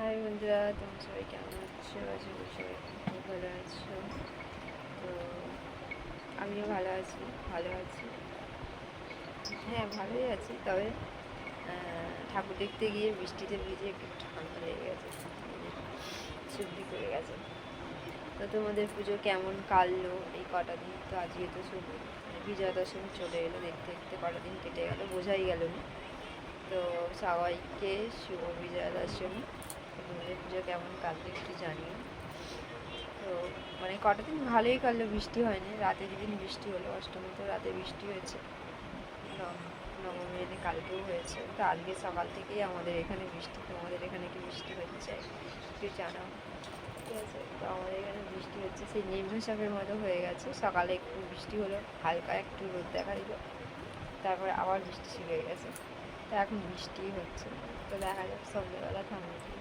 High বন্ধুরা তোমরা সবাই কেমন আছো আশা করি খুব ভালো আছো তো আমিও ভালো আছি ভালো আছি হ্যাঁ ভালোই আছি তবে ঠাকুর দেখতে গিয়ে বৃষ্টিতে ভিজে একটু ঠান্ডা লেগে গেছে সর্দি করে গেছে তো তোমাদের পুজো কেমন কাটলো এই কটা দিন তো আজকে তো মানে বিজয়া দশমী চলে এলো দেখতে দেখতে কটা দিন কেটে গেল বোঝাই গেল না তো সবাইকে শুভ বিজয়া দশমী পুজো কেমন কাটলো একটু জানিও তো মানে কটা দিন ভালোই কাটলো বৃষ্টি হয়নি। রাতে যেদিন বৃষ্টি হলো অষ্টমী তো রাতে বৃষ্টি হয়েছে। নব- নবমী দিনে কালকেও হয়েছে। তো আজকে সকাল থেকেই আমাদের এখানে বৃষ্টি, তোমাদের এখানে কি বৃষ্টি হচ্ছে একটু জানাও। ঠিক আছে? তো আমাদের এখানে বৃষ্টি হচ্ছে, সেই নিম্নচাপের মতো হয়ে গেছে। সকালে একটু বৃষ্টি হলো, হালকা একটু রোদ দেখা দিল। তারপরে আবার বৃষ্টি শুরু হয়ে গেছে। তো এখন বৃষ্টি হচ্ছে তো দেখা যাক, সন্ধ্যেবেলা থামবে